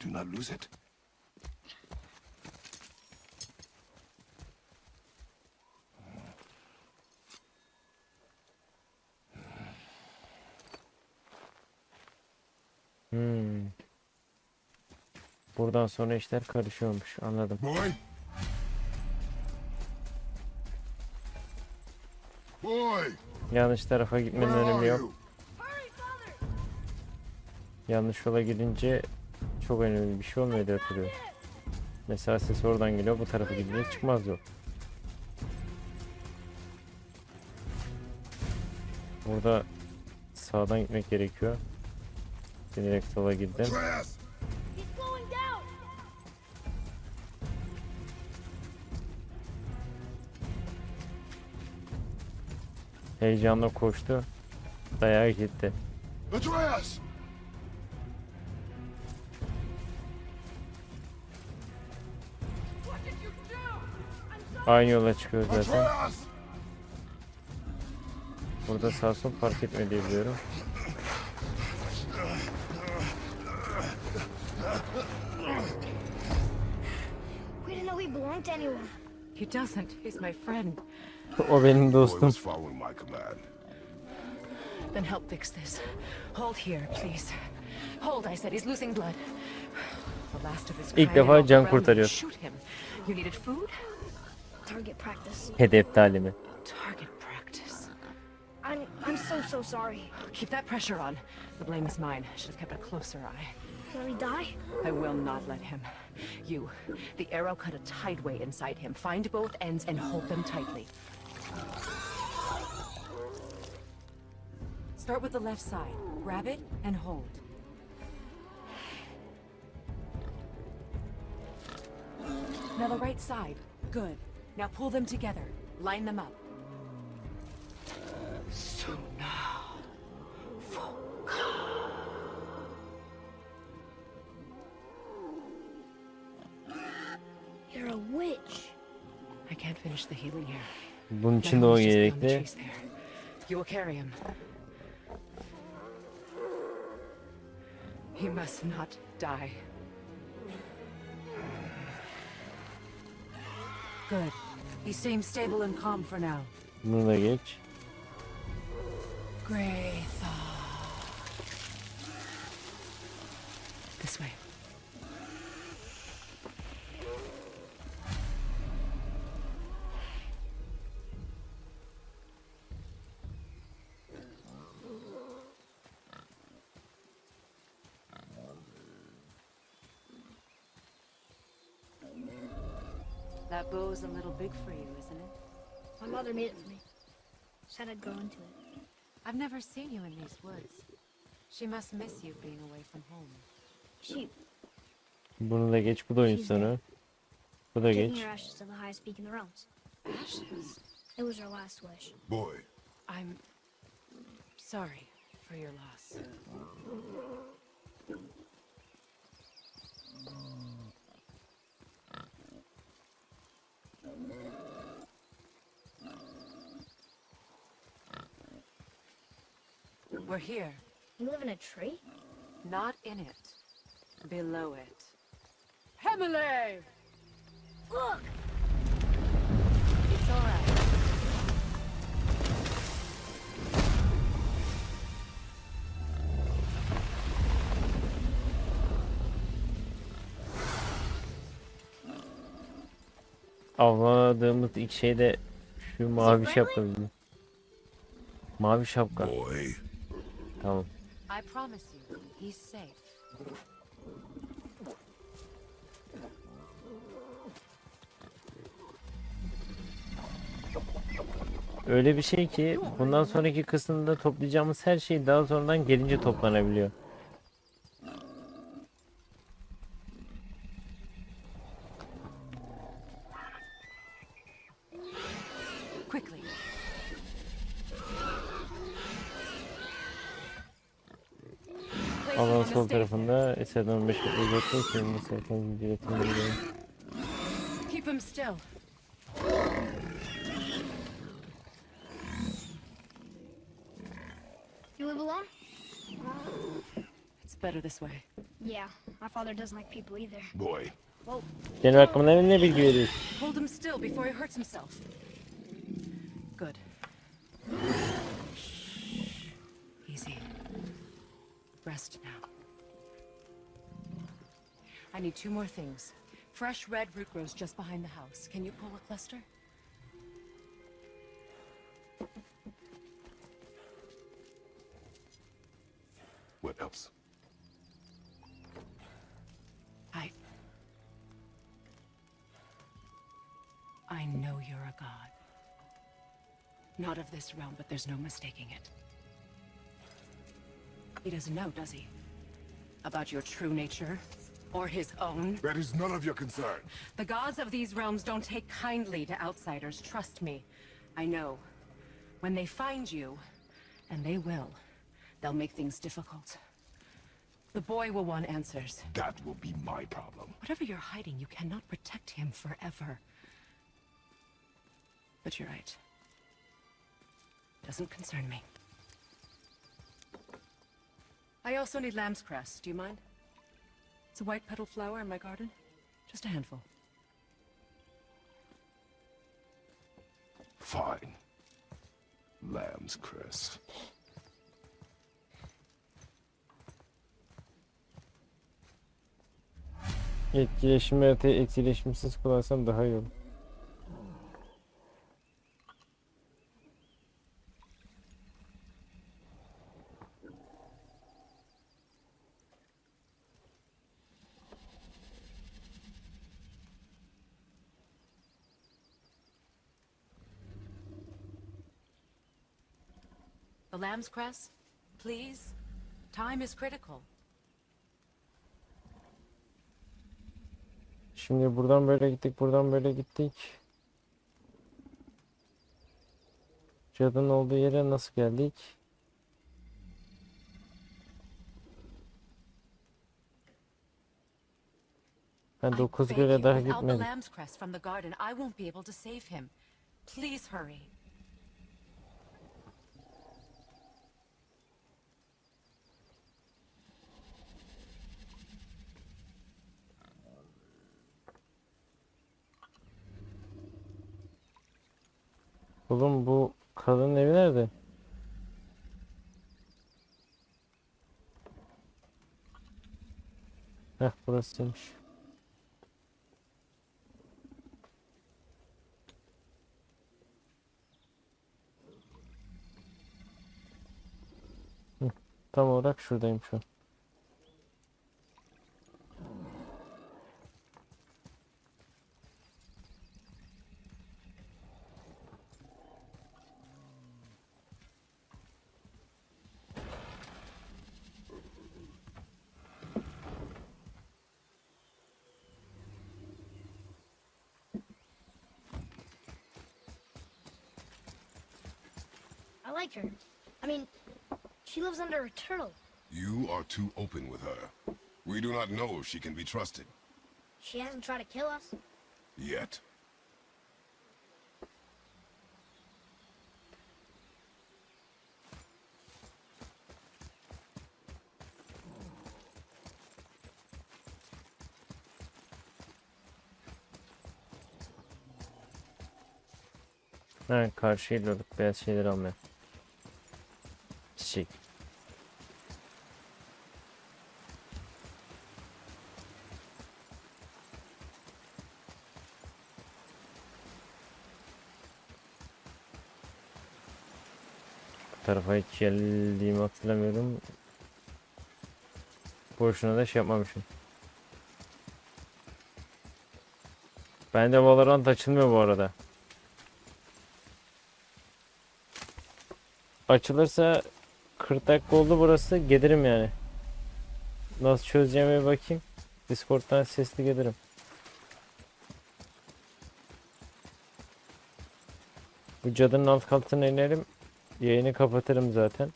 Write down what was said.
Do not lose it. Hmm. Buradan sonra işler karışıyormuş. Anladım. Boy. Boy. Yanlış tarafa gitmenin önemi yok. Yanlış yola gidince çok önemli bir şey olmuyor diye hatırlıyorum. Mesela ses oradan geliyor bu tarafa gidince çıkmaz yol. Burada sağdan gitmek gerekiyor. Bilerek sola girdim. Heyecanla koştu. Dayağı gitti. Atreus. Aynı yola çıkıyor zaten. Burada sağ sol fark etme diye biliyorum. We didn't know he belonged to anyone. He doesn't. He's my friend. O benim dostum. was following my command. Then help fix this. Hold here, please. Hold, I said. He's losing blood. The last of his İlk defa can kurtarıyor. Target practice. Hedef talimi. Target practice. I'm I'm so so sorry. Keep that pressure on. The blame is mine. Should have kept a closer eye. Will he die? I will not let him. You, the arrow cut a tideway inside him. Find both ends and hold them tightly. Start with the left side. Grab it and hold. Now the right side. Good. Now pull them together. Line them up. Suna. You're a witch. I can't finish the healing here. Bunun için de o he's just beyond the gerekli. there. You will carry him. He must not die. Good. He seems stable and calm for now. Bunu da geç. Grey This way. That bow's a little big for you, isn't it? My mother made it for me. Said I'd grow into it. I've never seen you in these woods. She must miss you being away from home. She Bunu da geç. Bu da oyun. Bu da geç. her ashes to the highest peak in the realms. Ashes. It was her last wish. Boy. I'm sorry for your loss. We're here, You live in a tree? not in it, below it. Hemele! Look! It's all Avladığımız ilk şey de şu mavi şapka. Mavi şapka. Boy. Tamam. I promise you, he's safe. Öyle bir şey ki bundan sonraki kısımda toplayacağımız her şey daha sonradan gelince toplanabiliyor. Alan sol tarafında eserden 15 metre uzakta kendini serkan üretimleri Keep him still. He live alone? It's better this way. Yeah, my father doesn't like people either. Boy, Whoa, Benim hakkımda ne bilgi veriyorsun? Hold him still before he hurts himself. Good. Rest now. I need two more things. Fresh red root grows just behind the house. Can you pull a cluster? what else? I. I know you're a god. Not of this realm, but there's no mistaking it. He doesn't know, does he? About your true nature? Or his own? That is none of your concern. The gods of these realms don't take kindly to outsiders, trust me. I know. When they find you, and they will, they'll make things difficult. The boy will want answers. That will be my problem. Whatever you're hiding, you cannot protect him forever. But you're right. Doesn't concern me. I also need lamb's cress. Do you mind? It's a white petal flower in my garden. Just a handful. Fine. Lamb's cress. Etkileşimli öte etkileşimsiz kullansam daha iyi olur. The lamb's cress? Please? Time is critical. Şimdi buradan böyle gittik, buradan böyle gittik. Cadının olduğu yere nasıl geldik? Ben I 9 beg göre daha gitmedim from the garden, I won't be able to save him. Please hurry. Oğlum bu kadının evi nerede? Heh burasıymış. Tam olarak şuradayım şu an. Like her. I mean, she lives under a turtle. You are too open with her. We do not know if she can be trusted. She hasn't tried to kill us. Yet. Ha karşıya gidiyorduk beyaz şeyleri almaya. Çiçek. Bu tarafa hiç geldiğimi hatırlamıyorum. Boşuna da şey yapmamışım. Bende Valorant açılmıyor bu arada. Açılırsa 40 dakika oldu burası. Gelirim yani. Nasıl çözeceğime bakayım. Discord'dan sesli gelirim. Bu cadının alt katına inerim. Yayını kapatırım zaten.